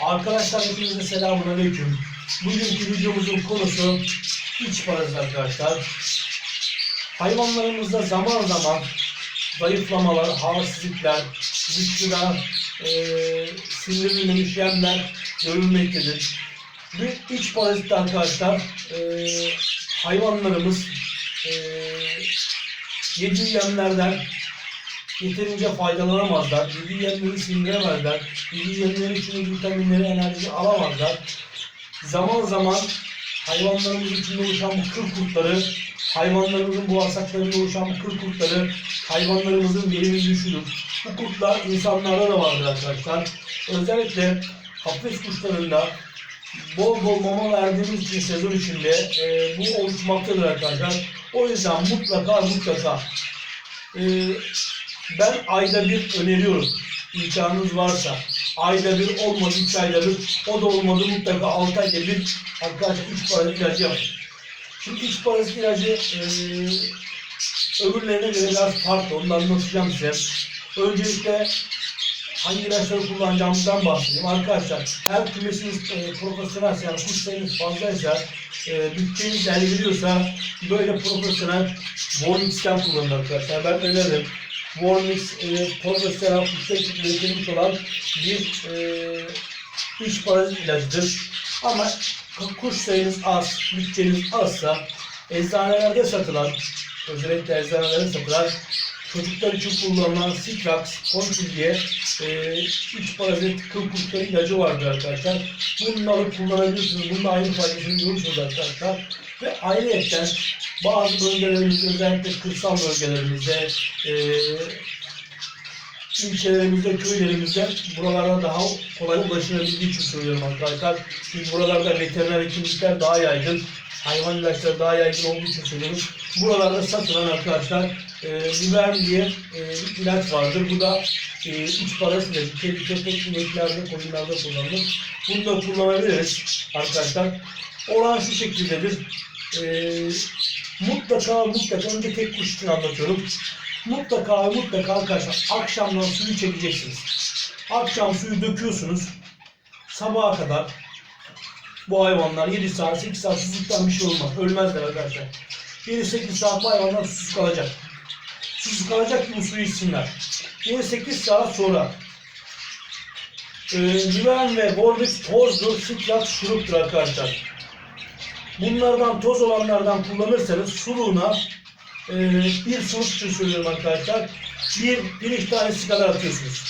Arkadaşlar hepinize selamun aleyküm. Bugünkü videomuzun konusu iç parazit arkadaşlar. Hayvanlarımızda zaman zaman zayıflamalar, halsizlikler, vücuda e, sindirilmemiş yemler görülmektedir. Bu iç parazit arkadaşlar e, hayvanlarımız e, yediği yemlerden yeterince faydalanamazlar. Yediği yemleri sindiremezler. Yediği yemlerin içinde vitaminleri, enerji alamazlar. Zaman zaman hayvanlarımızın içinde oluşan bu kıl kurtları, hayvanlarımızın bağırsaklarında oluşan bu kıl kurtları, hayvanlarımızın verimini düşürür. Bu kurtlar insanlarda da vardır arkadaşlar. Özellikle hafif kuşlarında bol bol mama verdiğimiz için sezon içinde e, bu oluşmaktadır arkadaşlar. O yüzden mutlaka mutlaka e, ben ayda bir öneriyorum. İmkanınız varsa. Ayda bir olmadı, üç ayda bir. O da olmadı mutlaka altı ayda bir. Arkadaşlar iç parazit ilacı yapın. Şimdi iç parazit ilacı e, öbürlerine göre biraz farklı. Onu anlatacağım size. Öncelikle hangi ilaçları kullanacağımızdan bahsedeyim. Arkadaşlar her kümesiniz e, profesyonelse yani kuş sayınız fazlaysa e, bütçeniz el veriyorsa böyle profesyonel Warmix'ten kullanın arkadaşlar. Ben öneririm. Warmix e, profesyonel kuşlar üretilmiş olan bir e, iç parazit ilacıdır. Ama kuş sayınız az, bütçeniz azsa eczanelerde satılan, özellikle eczanelerde satılan çocuklar için kullanılan Citrax, Consul diye e, iç parazit kıl kuşları ilacı vardır arkadaşlar. Bunları kullanabilirsiniz. Bunun aynı faydasını görürsünüz arkadaşlar. Ve ayrıca bazı bölgelerimizde özellikle kırsal bölgelerimizde e, ilçelerimizde, köylerimizde buralara daha kolay ulaşılabildiği için söylüyorum arkadaşlar. Çünkü buralarda veteriner hekimlikler daha yaygın, hayvan ilaçları daha yaygın olduğu için söylüyorum. Buralarda satılan arkadaşlar e, Liverm diye e, bir ilaç vardır. Bu da e, iç parazit ilacı. Kedi, köpek, ineklerde, koyunlarda kullanılır. Bunu da kullanabiliriz arkadaşlar. Oran şu şekildedir. E, mutlaka mutlaka önce tek kuş için anlatıyorum. Mutlaka mutlaka arkadaşlar akşamdan suyu çekeceksiniz. Akşam suyu döküyorsunuz. Sabaha kadar bu hayvanlar 7 saat 8 saat susuzluktan bir şey olmaz. Ölmezler arkadaşlar. 7-8 saat bu hayvanlar susuz kalacak. Susuz kalacak ki bu suyu içsinler. 7-8 saat sonra e, güven ve bornix tozdur, sitrat şuruptur arkadaşlar. Bunlardan toz olanlardan kullanırsanız suluğuna e, bir suluk için söylüyorum arkadaşlar. Bir pirinç tanesi kadar atıyorsunuz.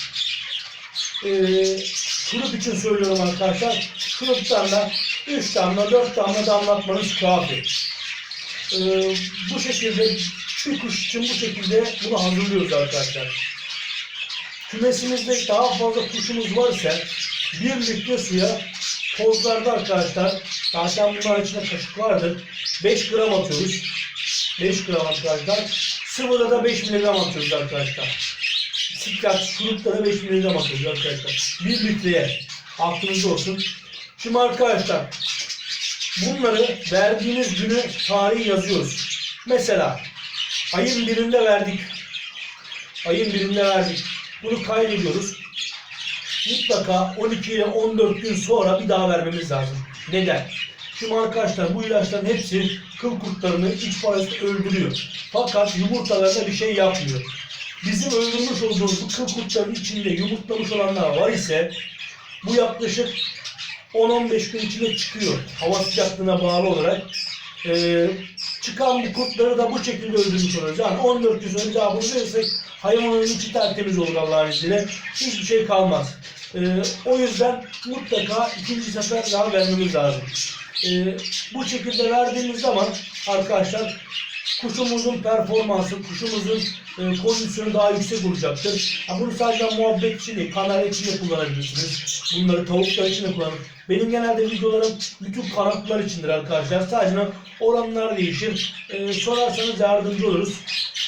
E, şurup için söylüyorum arkadaşlar. Şuruptan da 3 damla 4 damla damlatmanız kafi. E, bu şekilde bir kuş için bu şekilde bunu hazırlıyoruz arkadaşlar. Kümesimizde daha fazla kuşumuz varsa bir litre suya tozlarda arkadaşlar zaten bunların içinde kaşık vardır. 5 gram atıyoruz. 5 gram arkadaşlar. Sıvıda da 5 miligram atıyoruz arkadaşlar. Siklat şurupta da 5 miligram atıyoruz arkadaşlar. 1 litreye aklınızda olsun. Şimdi arkadaşlar bunları verdiğiniz günü tarihi yazıyoruz. Mesela ayın birinde verdik. Ayın birinde verdik. Bunu kaydediyoruz. Mutlaka 12 ile 14 gün sonra bir daha vermemiz lazım. Neden? Şimdi arkadaşlar bu ilaçların hepsi kıl kurtlarını iç parazit öldürüyor. Fakat yumurtalarına bir şey yapmıyor. Bizim öldürmüş olduğumuz bu kıl kurtların içinde yumurtlamış olanlar var ise bu yaklaşık 10-15 gün içinde çıkıyor. Hava sıcaklığına bağlı olarak. Ee, çıkan bu kurtları da bu şekilde öldürmüş oluyoruz. Yani 14 gün sonra daha bunu verirsek hayvanın içi tertemiz olur Allah'ın izniyle. Hiçbir şey kalmaz. Ee, o yüzden mutlaka ikinci sefer daha vermemiz lazım. Ee, bu şekilde verdiğimiz zaman arkadaşlar kuşumuzun performansı, kuşumuzun e, kondisyonu daha yüksek olacaktır. Ha, bunu sadece muhabbet için değil, kanal için de kullanabilirsiniz. Bunları tavuklar için de kullanın. Benim genelde videolarım bütün kanatlar içindir arkadaşlar. Sadece oranlar değişir. E, sorarsanız yardımcı oluruz.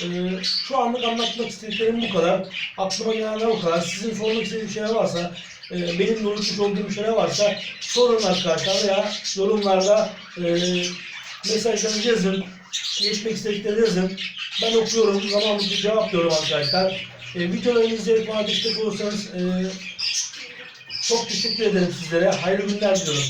E, şu anlık anlatmak istediklerim bu kadar. Aklıma gelenler o kadar. Sizin sormak istediğiniz şeyler varsa e, benim unutmuş olduğum şeyler varsa sorun arkadaşlar veya yorumlarda e, mesajlarınızı yazın. Geçmek istediklerinizi yazın. Ben okuyorum, zamanlıkla cevaplıyorum arkadaşlar. E, videolarımı izleyip bana olursanız e, Çok teşekkür ederim sizlere. Hayırlı günler diliyorum.